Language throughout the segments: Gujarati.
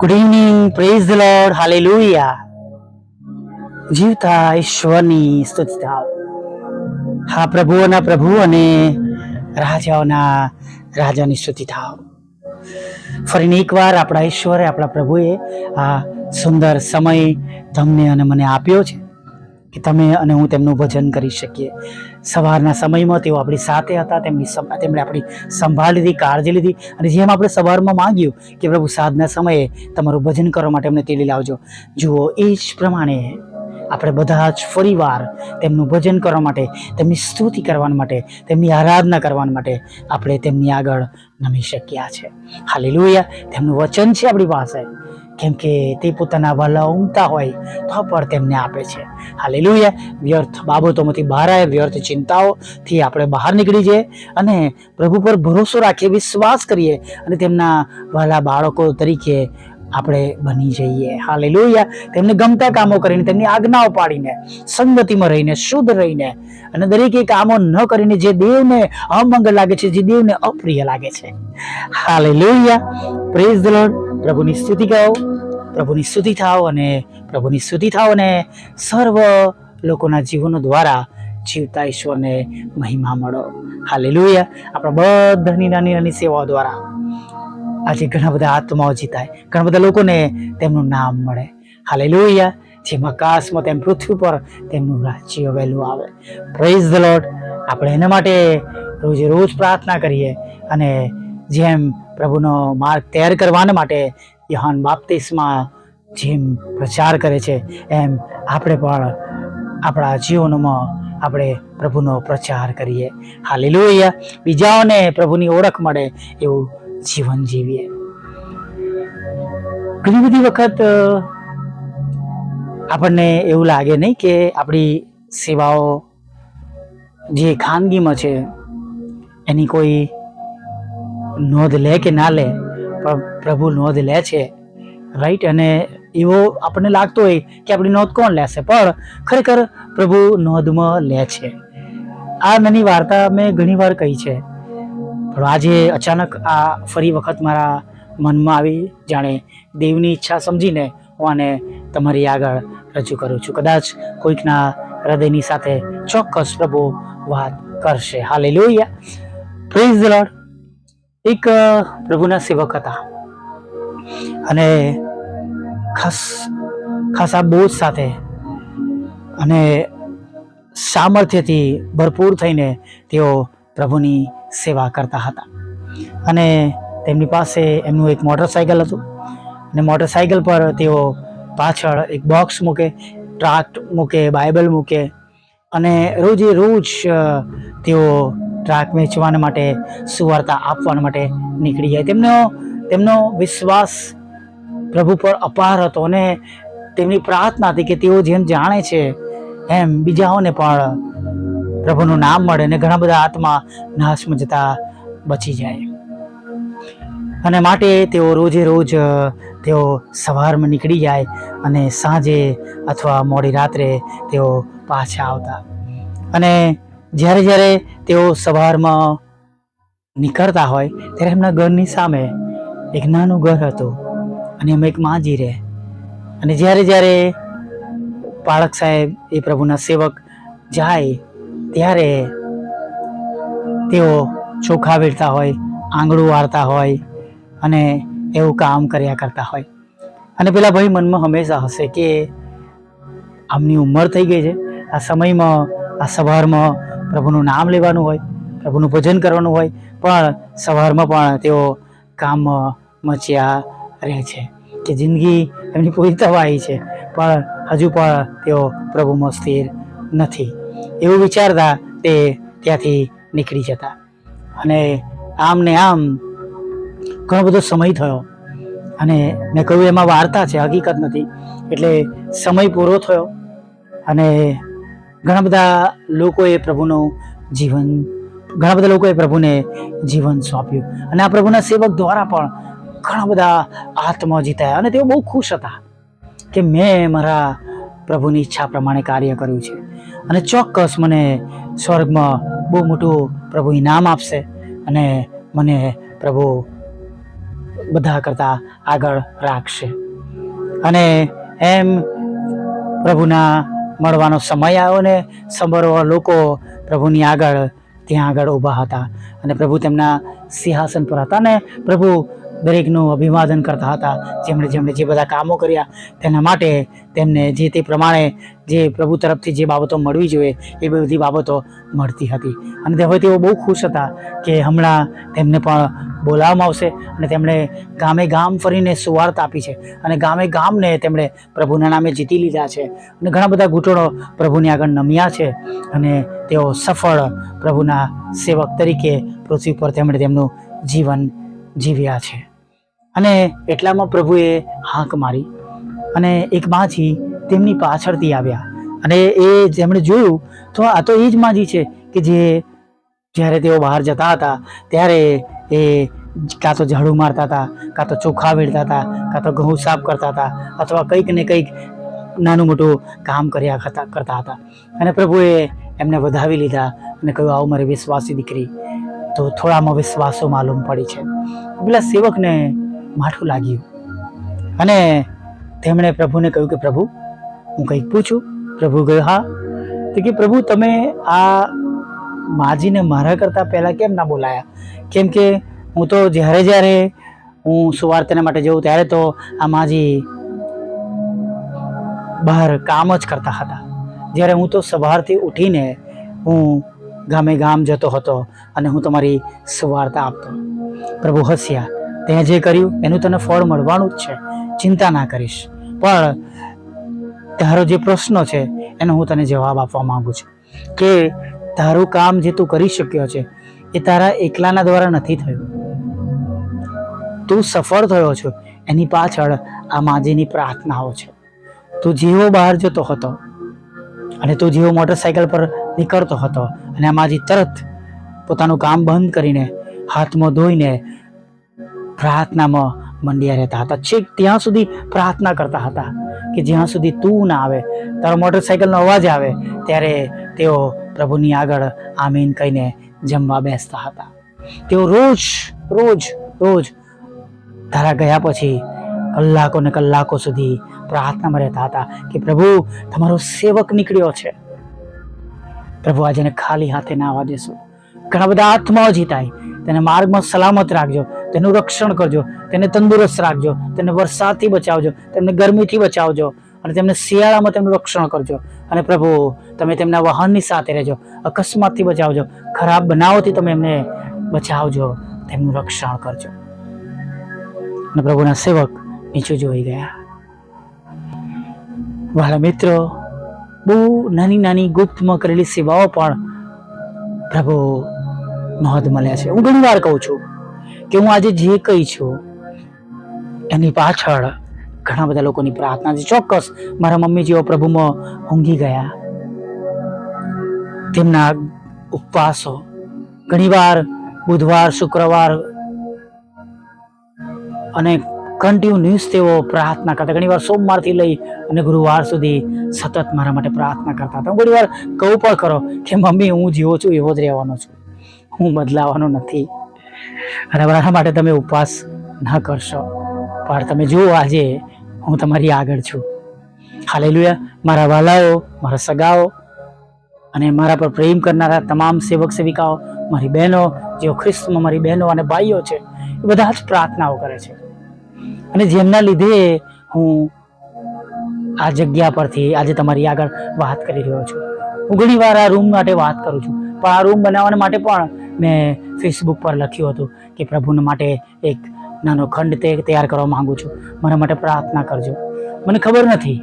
Good evening praise the Lord hallelujah જીવતા ઈશ્વરની સ્તુતિ થાવ હા, પ્રભુઓના પ્રભુ અને રાજાઓના રાજાની સ્તુતિ થાવ ફરીને એકવાર આપણા ઈશ્વરે, આપણા પ્રભુએ આ સુંદર સમય તમને અને મને આપ્યો છે. કે તમે અને હું તેમનું ભજન કરી શકીએ. સવારના સમયમાં તેઓ આપણી સાથે હતા, તેમની તેમણે આપણી સંભાળ લીધી, કાળજી લીધી અને જેમ આપણે સવારમાં માંગ્યું કે પ્રભુ સાધના સમયે તમારું ભજન કરવા માટે અમને તેડી લાવજો. જુઓ, એ જ પ્રમાણે આપણે બધા જ ફરીવાર તેમનું ભજન કરવા માટે, તેમની સ્તુતિ કરવા માટે, તેમની આરાધના કરવા માટે આપણે તેમની આગળ નમી શક્યા છે. હાલી લુયા તેમનું વચન છે આપણી પાસે. કેમ કે તે પોતાના વહાલા ઉમતા હોય તો પણ તેમને આપે છે. હાલે હાલેલુયા. વ્યર્થ બાબતોમાંથી બહાર આવે વ્યર્થ ચિંતાઓથી આપણે બહાર નીકળી જઈએ અને પ્રભુ પર ભરોસો રાખીએ, વિશ્વાસ કરીએ અને તેમના વહાલા બાળકો તરીકે આપણે બની જઈએ. હાલે લોહિયા તેમને ગમતા કામો કરીને, તેમની આજ્ઞાઓ પાડીને, સંગતિમાં રહીને, શુદ્ધ રહીને અને દરેકે કામો ન કરીને જે દેવને અમંગળ લાગે છે, જે દેવને અપ્રિય લાગે છે. હાલેલુયા. પ્રેઝ ધ લોર્ડ પ્રભુની સ્તુતિ ગાઓ પ્રભુની સ્તુતિ થાઓ અને પ્રભુની સ્તુતિ થાઓ અને સર્વ લોકોના જીવનો દ્વારા જીવતા ઈશ્વરને મહિમા મળો. હાલે લોહિયા આપણા બધાની નાની નાની સેવાઓ દ્વારા. આજે ઘણા બધા આત્માઓ જીતાય. ઘણા બધા લોકોને તેમનું નામ મળે. હાલેલુયા જેમ આકાશમાં તેમ પૃથ્વી પર તેમનું રાજ્ય વહેલું આવે. પ્રેઝ ધ લોટ આપણે એના માટે રોજે રોજ પ્રાર્થના કરીએ અને જેમ પ્રભુનો માર્ગ તૈયાર કરવાના માટે યહાન બાપ્તિસમાં જેમ પ્રચાર કરે છે, એમ આપણે પણ આપણા જીવનમાં આપણે પ્રભુનો પ્રચાર કરીએ. હાલેલુયા બીજાઓને પ્રભુની ઓળખ મળે એવું જીવન જીવીએ. ઘણી બધી વખત આપણને એવું લાગે નહીં કે આપણી સેવાઓ જે ખાનગીમાં છે, એની કોઈ નોંધ લે કે ના લે, પણ પ્રભુ નોંધ લે છે. રાઈટ અને એવો આપણને લાગતો હોય કે આપણી નોંધ કોણ લેશે? પણ ખરેખર પ્રભુ નોંધમાં લે છે. આ નાની વાર્તા મેં ઘણીવાર કહી છે. પણ આજે અચાનક આ ફરી વખત મારા મનમાં આવી. જાણે દેવની ઈચ્છા સમજીને હું આને તમારી આગળ રજૂ કરું છું. કદાચ કોઈકના હૃદયની સાથે ચોક્કસ પ્રભુ વાત કરશે. હાલે લોહિયા પ્રેઝ ધ લોર્ડ એક પ્રભુના સેવક હતા. અને ખાસ, ખાસા બોજ સાથે અને સામર્થ્યથી ભરપૂર થઈને તેઓ પ્રભુની સેવા કરતા હતા. અને તેમની પાસે એમનું એક મોટરસાયકલ હતું. અને મોટરસાયકલ પર તેઓ પાછળ એક બોક્સ મૂકે ટ્રાક્ટ મૂકે બાઇબલ મૂકે અને રોજે રોજ તેઓ ટ્રાક વેચવાના માટે, સુવાર્તા આપવા માટે નીકળી જાય. તેમનો તેમનો વિશ્વાસ પ્રભુ પર અપાર હતો અને તેમની પ્રાર્થના હતી કે તેઓ જેમ જાણે છે, એમ બીજાઓને પણ પ્રભુનું નામ મળે અને ઘણા બધા આત્મા નાશમાં જતા બચી જાય. અને માટે તેઓ રોજે રોજ તેઓ સવારમાં નીકળી જાય અને સાંજે અથવા મોડી રાત્રે તેઓ પાછા આવતા. અને જ્યારે જ્યારે તેઓ સવારમાં નીકળતા હોય, ત્યારે એમના ઘરની સામે એક નાનું ઘર હતું અને એમાં એક માજી રહે. અને જ્યારે જ્યારે પાળક સાહેબ એ પ્રભુના સેવક જાય ત્યારે તેઓ ચોખા વીણતા હોય, આંગળું વાળતા હોય અને એવું કામ કર્યા કરતા હોય. અને પેલા ભાઈ મનમાં હંમેશા હશે કે આમની ઉંમર થઈ ગઈ છે. આ સમયમાં, આ સવારમાં પ્રભુનું નામ લેવાનું હોય, પ્રભુનું ભજન કરવાનું હોય, પણ સવારમાં પણ તેઓ કામ મચ્યા રહે છે કે જિંદગી એમની પૂરી આવી છે, પણ હજુ પણ તેઓ પ્રભુમાં સ્થિર નથી. એવું વિચારતા તે ત્યાંથી નીકળી જતા. અને આમ ને આમ ઘણો બધો સમય થયો. અને મેં કહ્યું, એમાં વાર્તા છે, હકીકત નથી. એટલે સમય પૂરો થયો અને ઘણા બધા લોકોએ પ્રભુનું જીવન, ઘણા બધા લોકોએ પ્રભુને જીવન સોંપ્યું. અને આ પ્રભુના સેવક દ્વારા પણ ઘણા બધા આત્મા જીતાયા અને તેઓ બહુ ખુશ હતા કે મેં મારા પ્રભુની ઈચ્છા પ્રમાણે કાર્ય કર્યું છે. અને ચોક્કસ મને સ્વર્ગમાં બહુ મોટું પ્રભુ ઇનામ આપશે અને મને પ્રભુ બધા કરતાં આગળ રાખશે. અને એમ પ્રભુના મળવાનો સમય આવ્યો ને સમરો લોકો પ્રભુની આગળ, ત્યાં આગળ ઊભા હતા. અને પ્રભુ તેમના સિંહાસન પર હતા ને પ્રભુ દરેકનું અભિવાદન કરતા હતા. જેમણે જેમણે જે બધા કામો કર્યા તેના માટે તેમને જે તે પ્રમાણે જે પ્રભુ તરફથી જે બાબતો મળવી જોઈએ એ બધી બાબતો મળતી હતી. અને હવે તેઓ બહુ ખુશ હતા કે હમણાં તેમને પણ બોલાવવામાં આવશે અને તેમણે ગામે ગામ ફરીને સુવાર્થ આપી છે. અને ગામે ગામને તેમણે પ્રભુના નામે જીતી લીધા છે. અને ઘણા બધા ઘૂંટણો પ્રભુની આગળ નમ્યા છે અને તેઓ સફળ પ્રભુના સેવક તરીકે પૃથ્વી પર તેમણે તેમનું જીવન જીવ્યા છે. અને એટલામાં પ્રભુએ હાંક મારી અને એક માજી તેમની પાછળથી આવ્યા. અને એ જેમણે જોયું, તો આ તો એ જ માજી છે કે જે જ્યારે તેઓ બહાર જતા હતા, ત્યારે એ કાં તો ઝાડુ મારતા હતા, કાં તો ચોખા વેડતા હતા, કાં તો ઘઉં સાફ કરતા હતા, અથવા કંઈક ને કંઈક નાનું મોટું કામ કર્યા કરતા કરતા હતા. અને પ્રભુએ એમને વધાવી લીધા અને કહ્યું, આવું મારી વિશ્વાસી દીકરી, તો થોડામાં વિશ્વાસો માલુમ પડી છે. પેલા સેવકને માઠું લાગ્યું. અને તેમણે પ્રભુને કહ્યું કે, પ્રભુ, હું કંઈક પૂછું? પ્રભુ કહ્યું, હા. તો કે, પ્રભુ, તમે આ માજીને મારા કરતાં પહેલાં કેમ ના બોલાયા? કેમ કે હું તો જ્યારે જ્યારે હું સુવાર્તાના માટે જઉં ત્યારે તો આ માજી બહાર કામ જ કરતા હતા. જ્યારે હું તો સવારથી ઉઠીને હું ગામે ગામ જતો હતો અને હું તમારી સુવાર્તા આપતો. પ્રભુ હસ્યા. તે જે કર્યું, એનું તને ફળ મળવાનું જ છે. ચિંતા ના કરીશ. પણ તારો જે પ્રશ્ન છે, એનો હું તને જવાબ આપવા માંગુ છું. કે તારું કામ જે તું કરી શક્યો છે, એ તારા એકલાના દ્વારા નથી થયું. તું સફળ થયો છો, એની પાછળ આ માજીની પ્રાર્થનાઓ છે. તું જેવો બહાર જતો હતો અને તું જેવો મોટરસાયકલ પર નીકળતો હતો અને આ માજી તરત પોતાનું કામ બંધ કરીને હાથમાં ધોઈને પ્રાર્થનામાં મંડ્યા રહેતા હતા. છેક ત્યાં સુધી પ્રાર્થના કરતા હતા કે જ્યાં સુધી તું ના આવે, તારો મોટરસાયકલનો અવાજ આવે, ત્યારે તેઓ પ્રભુની આગળ આમીન કહીને જમવા બેસતા હતા. તેઓ રોજ રોજ રોજ ધારા ગયા પછી કલાકો ને કલાકો સુધી પ્રાર્થનામાં રહેતા હતા કે પ્રભુ, તમારો સેવક નીકળ્યો છે. પ્રભુ, આજે ખાલી હાથે ના આવવા દેશો. ઘણા બધા આત્માઓ જીતાય. તેને માર્ગમાં સલામત રાખજો. તેનું રક્ષણ કરજો, તેને તંદુરસ્ત રાખજો, તેને વરસાદથી બચાવજો, તેમને ગરમીથી બચાવજો અને તેમને શિયાળામાં તેમનું રક્ષણ કરજો. અને પ્રભુ, તમે તેમના વાહનની સાથે રહેજો, અકસ્માતથી બચાવજો, ખરાબ બનાવોથી તમે એમને બચાવજો, તેમનું રક્ષણ કરજો. અને પ્રભુના સેવક નીચે જોઈ ગયા. વાળા મિત્રો, બહુ નાની નાની ગુપ્તમાં કરેલી સેવાઓ પણ પ્રભુ નોંધ મળ્યા છે. હું ઘણી વાર કહું છું કે હું આજે જે કહી છું, એની પાછળ ઘણા બધા લોકોની પ્રાર્થના છે. ચોક્કસ મારા મમ્મી જેઓ પ્રભુમાં ઊંઘી ગયા. તેમના ઉપવાસો ઘણીવાર બુધવાર, શુક્રવાર અને કન્ટિન્યુઅસ તેઓ પ્રાર્થના કરતા, ઘણીવાર સોમવારથી લઈ અને ગુરુવાર સુધી સતત મારા માટે પ્રાર્થના કરતા હતા. હું ઘણીવાર કહું પણ કરો કે, મમ્મી, હું જેવો છું, એવો જ રહેવાનો છું. હું બદલાવાનો નથી. અને મારા માટે તમે ઉપવાસ ના કરશો. પણ તમે જુઓ આજે હું તમારી આગળ છું. હાલેલુયા. મારા વાલાઓ, મારા સગાઓ અને મારા પર પ્રેમ કરનારા તમામ સેવક સેવિકાઓ, મારી બહેનો, જેઓ ખ્રિસ્તમાં મારી બહેનો અને ભાઈઓ છે, એ બધા જ પ્રાર્થનાઓ કરે છે. અને જેમના લીધે હું આ જગ્યા પરથી આજે તમારી આગળ વાત કરી રહ્યો છું. હું ઘણી વાર આ રૂમ માટે વાત કરું છું. પણ આ રૂમ બનાવવા માટે પણ મેં ફેસબુક પર લખ્યું હતું કે પ્રભુને માટે એક નાનો ખંડ તે તૈયાર કરવા માંગુ છું. મારા માટે પ્રાર્થના કરજો. મને ખબર નથી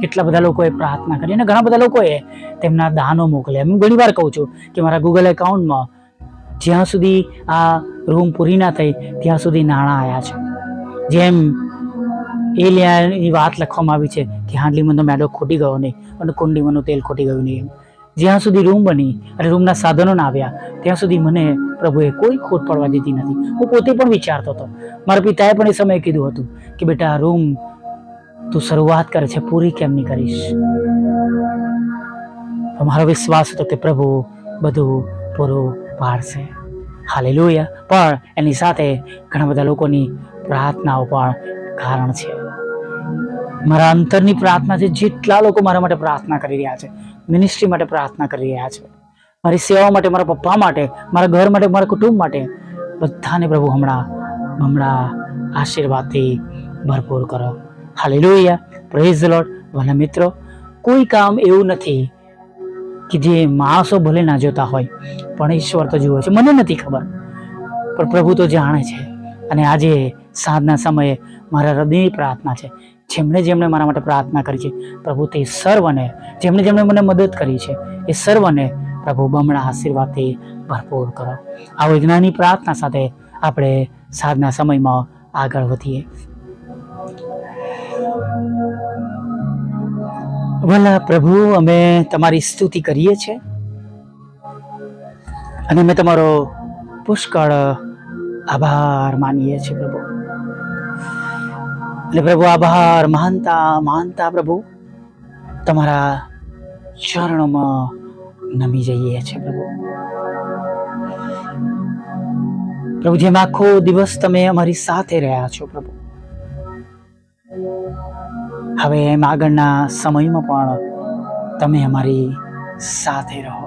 કેટલા બધા લોકોએ પ્રાર્થના કરી અને ઘણા બધા લોકોએ તેમના દાનો મોકલ્યા. હું ઘણીવાર કહું છું કે મારા ગૂગલ એકાઉન્ટમાં જ્યાં સુધી આ રૂમ પૂરી ના થઈ, ત્યાં સુધી નાણાં આવ્યા છે. જેમ એલિયાની વાત લખવામાં આવી છે કે હાંડલીમાં મેડો ખોટી ગયો નહીં અને કુંડીમાંનું તેલ ખોટી ગયું નહીં એમ. જ્યાં સુધી રૂમ બની અને રૂમના સાધનો આવ્યા, ત્યાં સુધી મને પ્રભુએ કોઈ ખોટ પડવા દીધી નથી. હું પોતે પણ વિચારતો હતો. મારા પિતાએ પણ એ સમયે કીધું હતું કે, બેટા, રૂમ તું શરૂઆત કરે છે, પૂરી કેમ નહીં કરીશ? મારો વિશ્વાસ હતો કે પ્રભુ બધું પૂરું પાડશે. હાલેલુયા. પણ એની સાથે ઘણા બધા લોકોની પ્રાર્થનાઓ પણ કારણ છે. મારા અંતરની પ્રાર્થના છે જેટલા લોકો મારા માટે પ્રાર્થના કરી રહ્યા છે મિનિસ્ટ્રી માટે પ્રાર્થના કરી રહ્યા છે, મારી સેવા માટે, મારા પપ્પા માટે, મારા ઘર માટે, મારા કુટુંબ માટે બધાને પ્રભુ હમણાં હમણાં આશીર્વાદથી ભરપૂર કરો. હાલેલુયા પ્રેઝ લોટ ભલા મિત્રો, કોઈ કામ એવું નથી કે જે માણસો ભલે ના જોતા હોય, પણ ઈશ્વર તો જુએ છે. મને નથી ખબર, પણ પ્રભુ તો જાણે છે. અને આજે સાંજના સમયે મારા હૃદયની પ્રાર્થના છે. જેમણે જેમણે મારા માટે પ્રાર્થના કરી છે, પ્રભુ તે સર્વને, જેમણે જેમણે મને મદદ કરી છે, એ સર્વને પ્રભુ બમણા આશીર્વાદથી ભરપૂર કરો. આ વૈજ્ઞાનિક પ્રાર્થના સાથે આપણે સાંજના સમયમાં આગળ વધીએ. ભલા પ્રભુ, અમે તમારી સ્તુતિ કરીએ છીએ અને અમે તમારો પુષ્કળ આભાર માનીએ છીએ પ્રભુ. એટલે પ્રભુ આભાર. માનતા માનતા પ્રભુ. તમારા ચરણોમાં નમી જઈએ છીએ પ્રભુ. પ્રભુ, જેમ આખો દિવસ તમે અમારી સાથે રહ્યા છો પ્રભુ. હવે એમ આગળના સમયમાં પણ તમે અમારી સાથે રહો.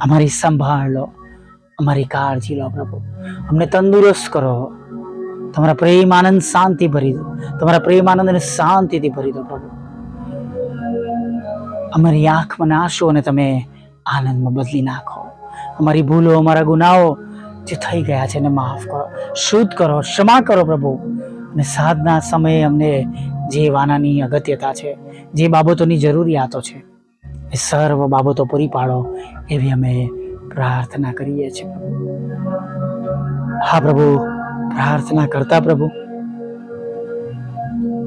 અમારી સંભાળ લો, અમારી કાળજી લો પ્રભુ. અમને તંદુરસ્ત કરો. તમારા પ્રેમ આનંદ શાંતિ ભરી દો. તમારા પ્રેમ આનંદ અને શાંતિથી ભરી દો પ્રભુ. અમારી આંખમાં અને તમે આનંદમાં બદલી નાખો. અમારી ભૂલો, અમારા ગુનાઓ જે થઈ ગયા છે એને માફ કરો. શુદ્ધ કરો, ક્ષમા કરો પ્રભુ. અને સાધના સમયે અમને જે વાનાની અગત્યતા છે, જે બાબતોની જરૂરિયાતો છે, એ સર્વ બાબતો પૂરી પાડો એવી અમે પ્રાર્થના કરીએ છીએ. હા પ્રભુ. પ્રાર્થના કરતા પ્રભુ,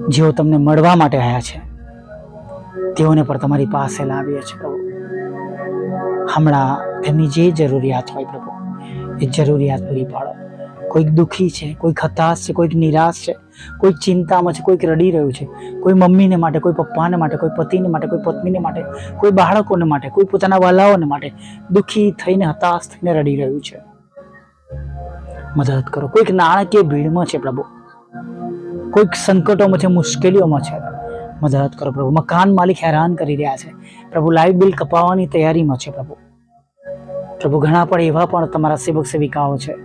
જેઓ તમને મળવા માટે આવ્યા છે, તેઓને પણ તમારી પાસે લાવીએ છીએ પ્રભુ. હમણાં તેમની જે જરૂરિયાત હોય પ્રભુ, એ જરૂરિયાત પૂરી પાડો. કોઈક દુઃખી છે, કોઈક હતાશ છે, કોઈક નિરાશ છે, કોઈક ચિંતામાં છે, કોઈક રડી રહ્યું છે, કોઈ મમ્મીને માટે, કોઈ પપ્પાને માટે, કોઈ પતિને માટે, કોઈ પત્નીને માટે, કોઈ બાળકોને માટે, કોઈ પોતાના વાલાઓને માટે દુઃખી થઈને, હતાશ થઈને રડી રહ્યું છે. મદદ કરો. કોઈક નાણાકીય ભીડમાં છે પ્રભુ. કોઈક સંકટોમાં છે, મુશ્કેલીઓમાં છે. મદદ કરો પ્રભુ. મકાન માલિક હેરાન કરી રહ્યા છે. પ્રભુ લાઇટ બિલ કપાવવાની તૈયારીમાં છે પ્રભુ. પ્રભુ, ઘણા પણ એવા પણ તમારા સેવક સેવિકાઓ છે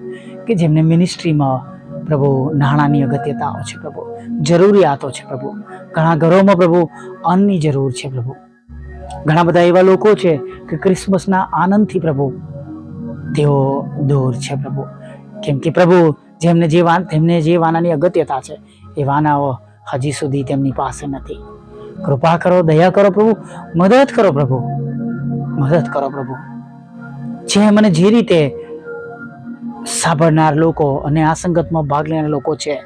કે જેમને મિનિસ્ટ્રીમાં પ્રભુ નાણાંની અગત્યતાઓ છે પ્રભુ. જરૂરિયાતો છે પ્રભુ. ઘણા ઘરોમાં પ્રભુ અન્નની જરૂર છે પ્રભુ. ઘણા બધા એવા લોકો છે કે ક્રિસમસના આનંદથી પ્રભુ તેઓ દૂર છે પ્રભુ. કેમ કે પ્રભુ, જેમને જે વાન તેમને જે વાનાની અગત્યતા છે, એ વાનાઓ હજી સુધી તેમની પાસે નથી. કૃપા કરો, દયા કરો પ્રભુ, મદદ કરો પ્રભુ, મદદ કરો પ્રભુ. જે મને જે રીતે સાંભળનાર લોકો અને આ સંગતમાં ભાગ લેનાર લોકો છે,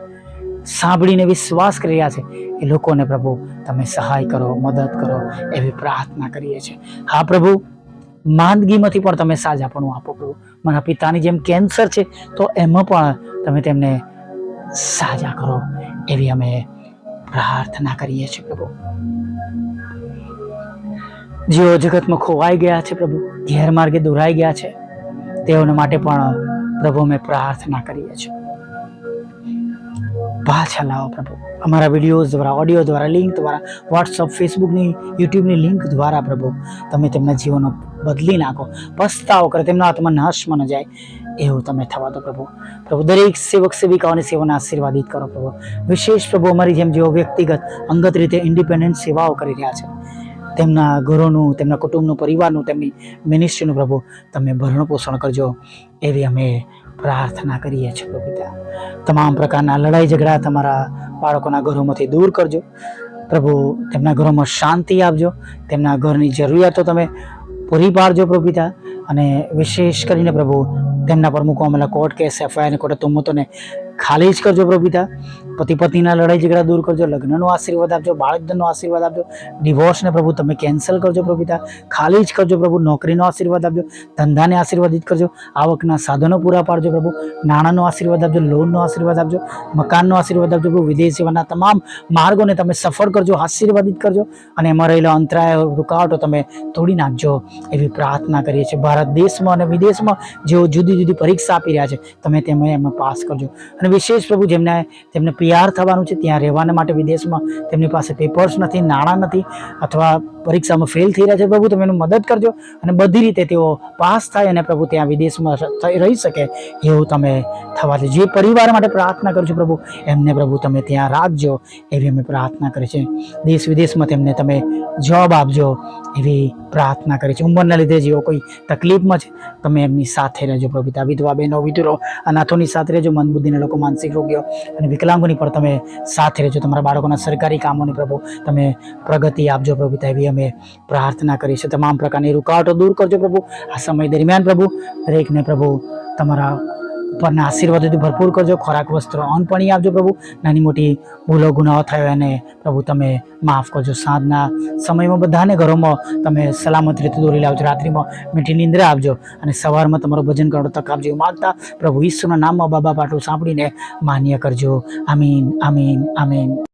સાંભળીને વિશ્વાસ કરી રહ્યા છે, એ લોકોને પ્રભુ, તમે સહાય કરો, મદદ કરો, એવી પ્રાર્થના કરીએ છીએ. હા પ્રભુ, માંદગીમાંથી પણ તમે સાજાપણું આપો પ્રભુ. મારા પિતાની જેમ કેન્સર છે, તો એમાં પણ તમે તેમને સાજા કરો એવી અમે પ્રાર્થના કરીએ છીએ પ્રભુ. જેઓ જગતમાં ખોવાઈ ગયા છે પ્રભુ ગેરમાર્ગે દોરાઈ ગયા છે. તેઓને માટે પણ પ્રભુ અમે પ્રાર્થના કરીએ છીએ. પાછા લાવો પ્રભુ. અમારા વિડીયોઝ દ્વારા ઓડિયો દ્વારા લિંક દ્વારા વોટ્સઅપ ફેસબુકની યુટ્યુબની લિંક દ્વારા પ્રભુ, તમે તેમના જીવનો બદલી નાખો. પસ્તાવો કરે, તેમના આત્મા નાશમાં ન જાય. એવું તમે થવા દો પ્રભુ. પ્રભુ, દરેક સેવક, સેવિકાઓની સેવાને આશીર્વાદિત કરો પ્રભુ. વિશેષ પ્રભુ, અમારી જેમ જેઓ વ્યક્તિગત, અંગત રીતે ઇન્ડિપેન્ડન્ટ સેવાઓ કરી રહ્યા છે, તેમના ઘરોનું, તેમના કુટુંબનું, પરિવારનું, તેમની મિનિસ્ટ્રીનું પ્રભુ, તમે ભરણ પોષણ કરજો. એવી અમે પ્રાર્થના કરીએ છીએ પ્રભુ તમામ પ્રકારના લડાઈ ઝઘડા તમારા બાળકોના ઘરોમાંથી દૂર કરજો. પ્રભુ, તેમના ઘરોમાં શાંતિ આપજો. તેમના ઘરની જરૂરિયાતો તમે પૂરી પાડજો પ્રભુ પિતા અને વિશેષ કરીને પ્રભુ, તેમના પર મૂકવામાં કોર્ટ કેસ, એફઆઈઆર કોર્ટ તુમ્મતોને ખાલી જ કરજો પ્રભુ પિતા. પતિ પત્નીના લડાઈ ઝઘડા દૂર કરજો, લગ્નનો આશીર્વાદ આપજો, બાળકનો આશીર્વાદ આપજો ડિવોર્સને પ્રભુ તમે કેન્સલ કરજો પ્રભુ પિતા. ખાલી જ કરજો પ્રભુ, નોકરીનો આશીર્વાદ આપજો, ધંધાને આશીર્વાદિત કરજો, આવકના સાધનો પૂરા પાડજો પ્રભુ, નાણાંનો આશીર્વાદ આપજો, લોનનો આશીર્વાદ આપજો, મકાનનો આશીર્વાદ આપજો પ્રભુ, વિદેશ સેવાના તમામ માર્ગોને તમે સફળ કરજો, આશીર્વાદિત કરજો અને એમાં રહેલા અંતરાય રૂકાવટો તમે તોડી નાખજો એવી પ્રાર્થના કરીએ છીએ. ભારત દેશમાં અને વિદેશમાં જેઓ જુદી જુદી પરીક્ષા આપી રહ્યા છે, તમે તેમાં એમાં પાસ કરજો. અને અને વિશેષ પ્રભુ જેમને તેમને પીઆર થવાનું છે, ત્યાં રહેવાના માટે વિદેશમાં તેમની પાસે પેપર્સ નથી, નાણાં નથી, અથવા પરીક્ષામાં ફેલ થઈ રહ્યા છે પ્રભુ, તમે એનું મદદ કરજો અને બધી રીતે તેઓ પાસ થાય અને પ્રભુ ત્યાં વિદેશમાં રહી શકે એવું તમે થવા દે જે પરિવાર માટે પ્રાર્થના કરું છું પ્રભુ, એમને પ્રભુ તમે ત્યાં રાખજો એવી અમે પ્રાર્થના કરી છે દેશ વિદેશમાં તેમને તમે જોબ આપજો એવી પ્રાર્થના કરી છે ઉંમરના લીધે જેઓ કોઈ તકલીફમાં છે, તમે એમની સાથે રહેજો પ્રભુ. પિતા, વિધવા, બહેનો વિધુરો અનાથોની સાથે રહેજો. મન બુદ્ધિના માનસિક રોગીઓ અને વિકલાંગોની પણ તમે સાથે રહેજો. તમારા બાળકોના સરકારી કામોની પ્રભુ, તમે પ્રગતિ આપજો પ્રભુ તેવી અમે પ્રાર્થના કરી છે તમામ પ્રકારની રૂકાવટો દૂર કરજો પ્રભુ. આ સમય દરમિયાન પ્રભુ, દરેકને પ્રભુ તમારા ઉપરના આશીર્વાદોથી ભરપૂર કરજો. ખોરાક, વસ્ત્રો, અન્ન પાણી આપજો પ્રભુ. નાની મોટી ભૂલો, ગુનાઓ થયો એને પ્રભુ તમે માફ કરજો. સાંજના સમયમાં બધાને ઘરોમાં તમે સલામત રીતે દોરી લાવજો. રાત્રિમાં મીઠી નિંદ્રા આપજો અને સવારમાં તમારું ભજન કરવાનો તક આપજો. માગતા પ્રભુ ઈશ્વરના નામમાં બાબા પાટું સાંભળીને માન્ય કરજો. આમીન આમીન આમીન.